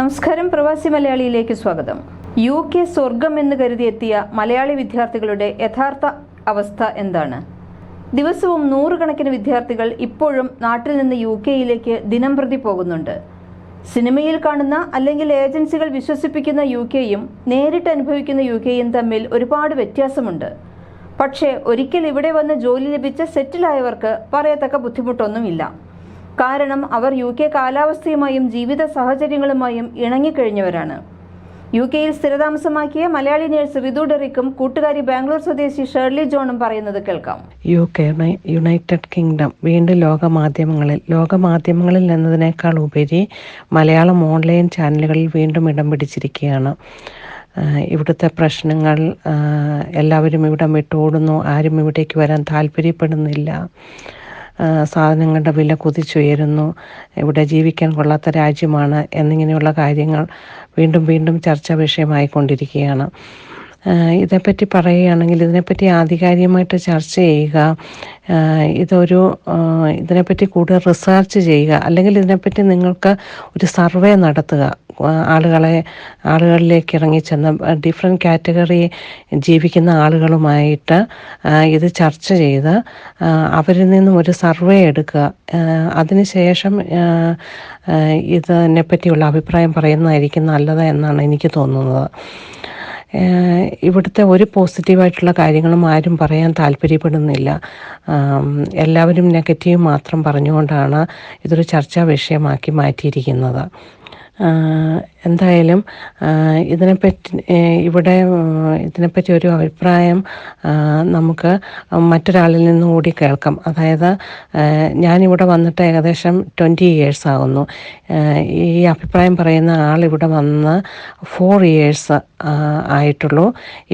നമസ്കാരം പ്രവാസി മലയാളിയിലേക്ക് സ്വാഗതം. യു കെ സ്വർഗം എന്ന് കരുതിയെത്തിയ മലയാളി വിദ്യാർത്ഥികളുടെ യഥാർത്ഥ അവസ്ഥ എന്താണ്? ദിവസവും നൂറുകണക്കിന് വിദ്യാർത്ഥികൾ ഇപ്പോഴും നാട്ടിൽ നിന്ന് യു കെയിലേക്ക് ദിനം പ്രതി പോകുന്നുണ്ട്. സിനിമയിൽ കാണുന്ന അല്ലെങ്കിൽ ഏജൻസികൾ വിശ്വസിപ്പിക്കുന്ന യു കെയും നേരിട്ട് അനുഭവിക്കുന്ന യു കെയും തമ്മിൽ ഒരുപാട് വ്യത്യാസമുണ്ട്. പക്ഷേ ഒരിക്കൽ ഇവിടെ വന്ന് ജോലി ലഭിച്ച സെറ്റിലായവർക്ക് പറയത്തക്ക ബുദ്ധിമുട്ടൊന്നുമില്ല. കാരണം അവർ യു കെ കാലാവസ്ഥയുമായും ജീവിത സാഹചര്യങ്ങളുമായും ഇണങ്ങിക്കഴിഞ്ഞവരാണ്. യു കെയിൽ സ്ഥിരതാമസമാക്കിയ മലയാളി നേഴ്സ് റിതു ഡെറിക്കും കൂട്ടുകാരി ബാംഗ്ലൂർ സ്വദേശി ഷേർലി ജോണും പറയുന്നത് കേൾക്കാം. യു കെ യുണൈ- യുണൈറ്റഡ് കിങ്ഡം വീണ്ടും ലോകമാധ്യമങ്ങളിൽ ലോകമാധ്യമങ്ങളിൽ എന്നതിനേക്കാൾ ഉപരി മലയാളം ഓൺലൈൻ ചാനലുകളിൽ വീണ്ടും ഇടം പിടിച്ചിരിക്കുകയാണ്. ഇവിടുത്തെ പ്രശ്നങ്ങൾ എല്ലാവരും ഇവിടം വിട്ടോടുന്നു ആരും ഇവിടേക്ക് വരാൻ താല്പര്യപ്പെടുന്നില്ല. സാധനങ്ങളുടെ വില കുതിച്ചുയരുന്നു. ഇവിടെ ജീവിക്കാൻ കൊള്ളാത്ത രാജ്യമാണ് എന്നിങ്ങനെയുള്ള കാര്യങ്ങൾ വീണ്ടും വീണ്ടും ചർച്ചാ വിഷയമായിക്കൊണ്ടിരിക്കുകയാണ്. ഇതേപ്പറ്റി പറയുകയാണെങ്കിൽ ഇതിനെപ്പറ്റി ആധികാരികമായിട്ട് ചർച്ച ചെയ്യുക ഇതൊരു ഇതിനെപ്പറ്റി കൂടുതൽ റിസർച്ച് ചെയ്യുക അല്ലെങ്കിൽ ഇതിനെപ്പറ്റി നിങ്ങൾക്ക് ഒരു സർവേ നടത്തുക. ആളുകളെ ആളുകളിലേക്ക് ഇറങ്ങിച്ചെന്ന് ഡിഫറെന്റ് കാറ്റഗറി ജീവിക്കുന്ന ആളുകളുമായിട്ട് ഇത് ചർച്ച ചെയ്ത് അവരിൽ നിന്നും ഒരു സർവേ എടുക്കുക. അതിനുശേഷം ഇതിനെപ്പറ്റിയുള്ള അഭിപ്രായം പറയുന്നതായിരിക്കും നല്ലത് എന്നാണ് എനിക്ക് തോന്നുന്നത്. ഇവിടുത്തെ ഒരു പോസിറ്റീവായിട്ടുള്ള കാര്യങ്ങളും ആരും പറയാൻ താല്പര്യപ്പെടുന്നില്ല. എല്ലാവരും നെഗറ്റീവ് മാത്രം പറഞ്ഞുകൊണ്ടാണ് ഇതൊരു ചർച്ചാ വിഷയമാക്കി മാറ്റിയിരിക്കുന്നത്. എന്തായാലും ഇതിനെപ്പറ്റി ഇവിടെ ഇതിനെപ്പറ്റി ഒരു അഭിപ്രായം നമുക്ക് മറ്റൊരാളിൽ നിന്നും കൂടി കേൾക്കാം. അതായത് ഞാനിവിടെ വന്നിട്ട് ഏകദേശം ട്വന്റി ഇയേഴ്സ് ആകുന്നു ഈ അഭിപ്രായം പറയുന്ന ആൾ ഇവിടെ വന്ന് ഫോർ ഇയേഴ്സ് ആയിട്ടുള്ളൂ.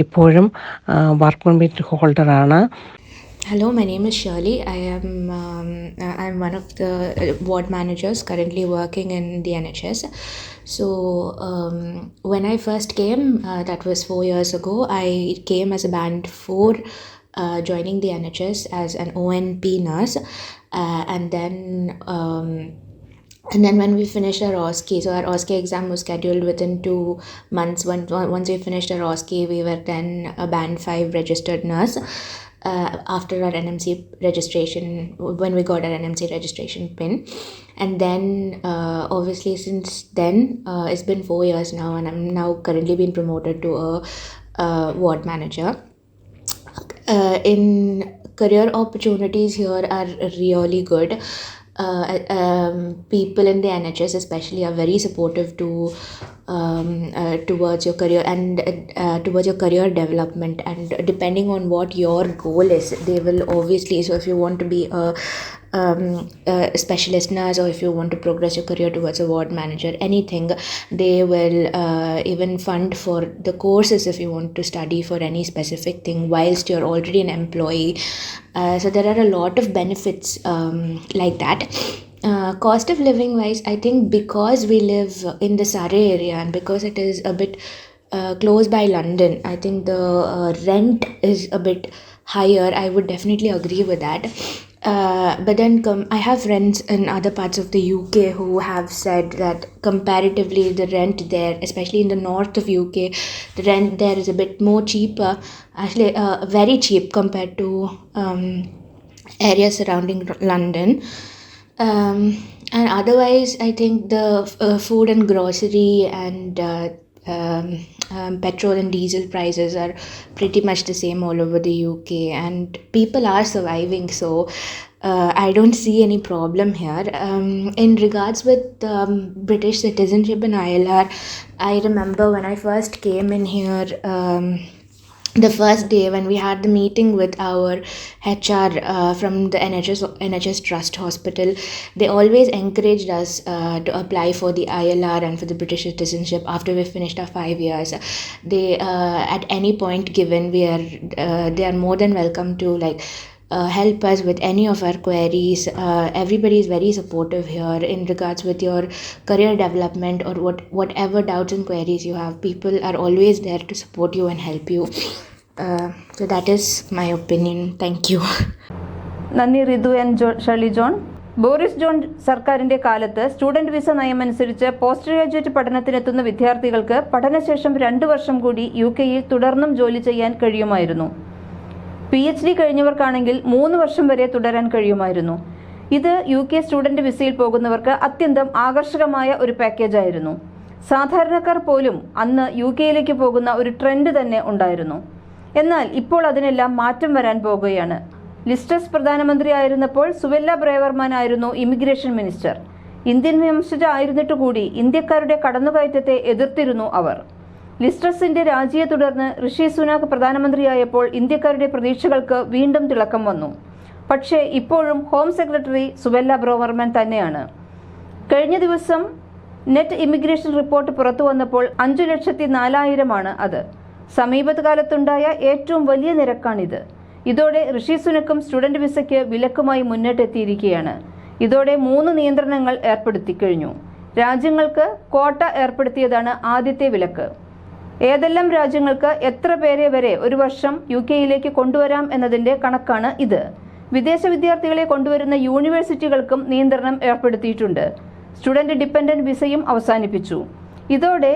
ഇപ്പോഴും വർക്ക് പെർമിറ്റ് ഹോൾഡറാണ് Hello, my name is Shirley. I am um, uh, I'm one of the uh, ward managers currently working in the NHS. So um, when I first came, uh, that was four years ago. I came as a band four, uh, joining the NHS as an ONP nurse, uh, and then. Um, and then when we finished our OSCE, so our OSCE exam was scheduled within two months. When, once we finished our OSCE, we were then a band five registered nurse. Uh, after our NMC registration, when we got our NMC registration pin, and then uh, obviously since then uh, it's been four years now, and I'm now currently being promoted to a, uh ward manager uh, in career opportunities here are really good. Uh, um, people in the NHS especially are very supportive to um, uh, towards your career and uh, towards your career development. And depending on what your goal is they will obviously so if you want to be a um, a specialist nurse or if you want to progress your career towards a ward manager anything they will uh, even fund for the courses if you want to study for any specific thing whilst you're already an employee. Uh, so there are a lot of benefits um, like that. Uh, cost of living wise i think because we live in the surrey area and because it is a bit uh, close by london i think the uh, rent is a bit higher. I would definitely agree with that uh, but then com- I have friends in other parts of the UK who have said that comparatively the rent there, especially in the north of UK, the rent there is a bit more cheaper, actually uh, very cheap compared to um, areas surrounding London. Um, and otherwise, I think the uh, food and grocery and uh, um, um, petrol and diesel prices are pretty much the same all over the UK, and people are surviving. So uh, I don't see any problem here. Um, in regards with um, British citizenship and ILR, I remember when I first came in here. Um, the first day when we had the meeting with our HR uh, from the NHS NHS Trust Hospital, they always encouraged us uh, to apply for the ILR and for the British citizenship after we finished our five years. They uh, at any point given, we are uh, they are more than welcome to like. Uh, help us with any of our queries. Uh, everybody is very supportive here in regards with your career development or what whatever doubts and queries you have. People are always there to support you and help you. Uh, so that is my opinion. Thank you. നന്ദി Ritu and Jo Shirley John Boris John സർക്കാരിന്റെ കാലത്ത് student visa നയമനുസരിച്ച് post graduate പഠനത്തിനെത്തുന്ന വിദ്യാർത്ഥികൾക്ക് പഠനശേഷം രണ്ടു വർഷം കൂടി യു കെയിൽ തുടർന്നും ജോലി ചെയ്യാൻ കഴിയുമായിരുന്നു പി എച്ച് ഡി കഴിഞ്ഞവർക്കാണെങ്കിൽ മൂന്ന് വർഷം വരെ തുടരാൻ കഴിയുമായിരുന്നു. ഇത് യു കെ സ്റ്റുഡന്റ് വിസയിൽ പോകുന്നവർക്ക് അത്യന്തം ആകർഷകമായ ഒരു പാക്കേജായിരുന്നു സാധാരണക്കാർ പോലും അന്ന് യു കെയിലേക്ക് പോകുന്ന ഒരു ട്രെൻഡ് തന്നെ ഉണ്ടായിരുന്നു. എന്നാൽ ഇപ്പോൾ അതിനെല്ലാം മാറ്റം വരാൻ പോകുകയാണ്. ലിസ്റ്റസ് പ്രധാനമന്ത്രിയായിരുന്നപ്പോൾ സുവെല്ല ബ്രേവർമാൻ ആയിരുന്നു ഇമിഗ്രേഷൻ മിനിസ്റ്റർ ഇന്ത്യൻ വംശജ ആയിരുന്നിട്ടുകൂടി ഇന്ത്യക്കാരുടെ കടന്നുകയറ്റത്തെ എതിർത്തിരുന്നു അവർ. ലിസ്ട്രസിന്റെ രാജിയെ തുടർന്ന് ഋഷി സുനാക് പ്രധാനമന്ത്രിയായപ്പോൾ ഇന്ത്യക്കാരുടെ പ്രതീക്ഷകൾക്ക് വീണ്ടും തിളക്കം വന്നു. പക്ഷേ ഇപ്പോഴും ഹോം സെക്രട്ടറി സുബെല്ല ബ്രോവർമൻ തന്നെയാണ്. കഴിഞ്ഞ ദിവസം നെറ്റ് ഇമിഗ്രേഷൻ റിപ്പോർട്ട് പുറത്തു വന്നപ്പോൾ അഞ്ചു ലക്ഷത്തി നാലായിരമാണ് അത്. സമീപകാലത്തുണ്ടായ കാലത്തുണ്ടായ ഏറ്റവും വലിയ നിരക്കാണിത്. ഇതോടെ ഋഷി സുനക്കും സ്റ്റുഡന്റ് വിസയ്ക്ക് വിലക്കുമായി മുന്നിട്ടെത്തിയിരിക്കുകയാണ്. ഇതോടെ മൂന്ന് നിയന്ത്രണങ്ങൾ ഏർപ്പെടുത്തി കഴിഞ്ഞു. രാജ്യങ്ങൾക്ക് കോട്ട ഏർപ്പെടുത്തിയതാണ് ആദ്യത്തെ വിലക്ക്. ഏതെല്ലാം രാജ്യങ്ങൾക്ക് എത്ര പേരെ വരെ ഒരു വർഷം യു കെയിലേക്ക് കൊണ്ടുവരാം എന്നതിന്റെ കണക്കാണ് ഇത്? വിദേശ വിദ്യാർത്ഥികളെ കൊണ്ടുവരുന്ന യൂണിവേഴ്സിറ്റികൾക്കും നിയന്ത്രണം ഏർപ്പെടുത്തിയിട്ടുണ്ട്. സ്റ്റുഡന്റ് ഡിപ്പെൻഡന്റ് വിസയും അവസാനിപ്പിച്ചു. ഇതോടെ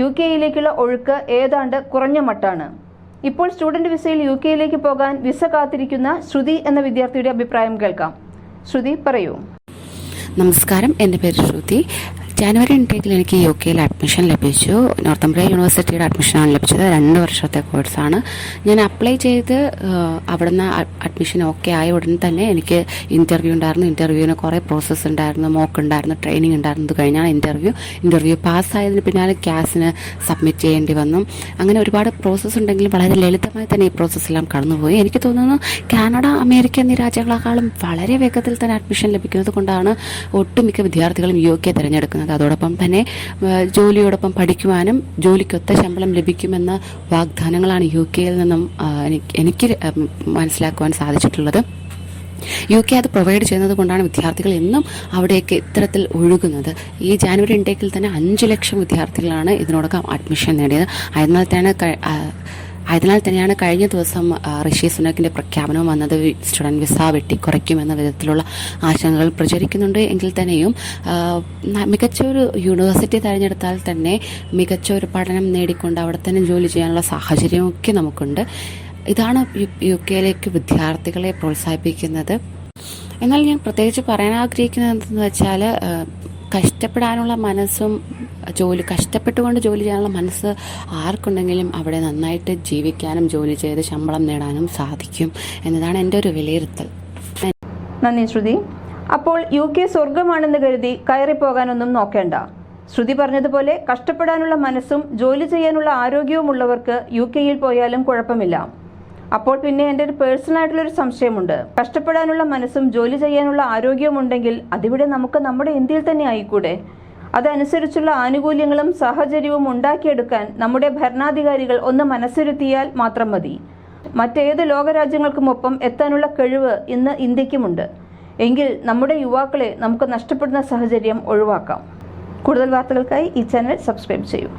യു കെയിലേക്കുള്ള ഒഴുക്ക് ഏതാണ്ട് കുറഞ്ഞ മട്ടാണ്. ഇപ്പോൾ സ്റ്റുഡന്റ് വിസയിൽ യു കെയിലേക്ക് പോകാൻ വിസ കാത്തിരിക്കുന്ന ശ്രുതി എന്ന വിദ്യാർത്ഥിയുടെ അഭിപ്രായം കേൾക്കാം. ശ്രുതി പറയൂ. നമസ്കാരം. എന്റെ പേര് ശ്രുതി. ജാനുവരി ഇൻടേക്കിൽ എനിക്ക് യു കെയിൽ അഡ്മിഷൻ ലഭിച്ചു. നോർത്തംബ്രിയ യൂണിവേഴ്സിറ്റിയുടെ അഡ്മിഷനാണ് ലഭിച്ചത്. രണ്ട് വർഷത്തെ കോഴ്സാണ് ഞാൻ അപ്ലൈ ചെയ്ത് അവിടുന്ന് അഡ്മിഷൻ ഓക്കെ ആയ ഉടൻ തന്നെ എനിക്ക് ഇന്റർവ്യൂ ഉണ്ടായിരുന്നു. ഇന്റർവ്യൂവിന് കുറേ പ്രോസസ്സ് ഉണ്ടായിരുന്നു. മോക്ക് ഉണ്ടായിരുന്നു. ട്രെയിനിങ് ഉണ്ടായിരുന്നു. ഇത് കഴിഞ്ഞാണ് ഇന്റർവ്യൂ ഇന്റർവ്യൂ പാസ്സായതിന് പിന്നാലെ ക്യാസിന് സബ്മിറ്റ് ചെയ്യേണ്ടി വന്നു. അങ്ങനെ ഒരുപാട് പ്രോസസ്സ് ഉണ്ടെങ്കിലും വളരെ ലളിതമായി തന്നെ ഈ പ്രോസസ്സെല്ലാം കടന്നുപോയി. എനിക്ക് തോന്നുന്നു കാനഡ അമേരിക്ക എന്നീ രാജ്യങ്ങളെക്കാളും വളരെ വേഗത്തിൽ തന്നെ അഡ്മിഷൻ ലഭിക്കുന്നത് കൊണ്ടാണ് ഒട്ടുമിക്ക വിദ്യാർത്ഥികളും യു കെ തിരഞ്ഞെടുക്കുന്നത്. അതോടൊപ്പം തന്നെ ജോലിയോടൊപ്പം പഠിക്കുവാനും ജോലിക്കൊത്ത ശമ്പളം ലഭിക്കുമെന്ന വാഗ്ദാനങ്ങളാണ് യു കെയിൽ നിന്നും എനിക്ക് മനസ്സിലാക്കുവാൻ സാധിച്ചിട്ടുള്ളത്. യു കെ അത് പ്രൊവൈഡ് ചെയ്യുന്നത് കൊണ്ടാണ് വിദ്യാർത്ഥികൾ എന്നും അവിടെയൊക്കെ ഇത്തരത്തിൽ ഒഴുകുന്നത്. ഈ ജാനുവരി ഇൻടേക്കിൽ തന്നെ അഞ്ച് ലക്ഷം വിദ്യാർത്ഥികളാണ് ഇതിനോടൊപ്പം അഡ്മിഷൻ നേടിയത്. അതിനാൽ തന്നെ ആയതിനാൽ തന്നെയാണ് കഴിഞ്ഞ ദിവസം ഋഷി സുനക്കിന്റെ പ്രഖ്യാപനം വന്നത് സ്റ്റുഡന്റ് വിസ വെട്ടിക്കുറയ്ക്കുമെന്ന വിധത്തിലുള്ള ആശങ്കകൾ പ്രചരിക്കുന്നുണ്ട്. എങ്കിൽ തന്നെയും മികച്ച ഒരു യൂണിവേഴ്സിറ്റി തിരഞ്ഞെടുത്താൽ തന്നെ മികച്ച ഒരു പഠനം നേടിക്കൊണ്ട് അവിടെ തന്നെ ജോലി ചെയ്യാനുള്ള സാഹചര്യമൊക്കെ നമുക്കുണ്ട്. ഇതാണ് യു കെയിലേക്ക് വിദ്യാർത്ഥികളെ പ്രോത്സാഹിപ്പിക്കുന്നത്. എന്നാൽ ഞാൻ പ്രത്യേകിച്ച് പറയാൻ ആഗ്രഹിക്കുന്നത് എന്തെന്ന് വെച്ചാൽ കഷ്ടപ്പെടാനുള്ള മനസ്സും ജോലി കഷ്ടപ്പെട്ടുകൊണ്ട് ജോലി ചെയ്യാനുള്ള മനസ്സ് ആർക്കുണ്ടെങ്കിലും അവിടെ നന്നായിട്ട് ജീവിക്കാനും ജോലി ചെയ്ത് ശമ്പളം നേടാനും സാധിക്കും എന്നതാണ് എന്റെ ഒരു വിലയിരുത്തൽ. നന്ദി ശ്രുതി. അപ്പോൾ യു കെ സ്വർഗമാണെന്ന് കരുതി കയറിപ്പോകാനൊന്നും നോക്കേണ്ട. ശ്രുതി പറഞ്ഞതുപോലെ കഷ്ടപ്പെടാനുള്ള മനസ്സും ജോലി ചെയ്യാനുള്ള ആരോഗ്യവും ഉള്ളവർക്ക് യു കെയിൽ പോയാലും കുഴപ്പമില്ല. അപ്പോൾ പിന്നെ എന്റെ ഒരു പേഴ്സണൽ ആയിട്ടുള്ള ഒരു സംശയമുണ്ട്. കഷ്ടപ്പെടാനുള്ള മനസ്സും ജോലി ചെയ്യാനുള്ള ആരോഗ്യവും ഉണ്ടെങ്കിൽ അതിവിടെ നമുക്ക് നമ്മുടെ ഇന്ത്യയിൽ തന്നെ ആയിക്കൂടെ? അതനുസരിച്ചുള്ള ആനുകൂല്യങ്ങളും സാഹചര്യവും ഉണ്ടാക്കിയെടുക്കാൻ നമ്മുടെ ഭരണാധികാരികൾ ഒന്ന് മനസ്സിരുത്തിയാൽ മാത്രം മതി. മറ്റേത് ലോകരാജ്യങ്ങൾക്കുമൊപ്പം എത്താനുള്ള കഴിവ് ഇന്ന് ഇന്ത്യക്കുമുണ്ട്. എങ്കിൽ നമ്മുടെ യുവാക്കളെ നമുക്ക് നഷ്ടപ്പെടുന്ന സാഹചര്യം ഒഴിവാക്കാം. കൂടുതൽ വാർത്തകൾക്കായി ഈ ചാനൽ സബ്സ്ക്രൈബ് ചെയ്യൂ.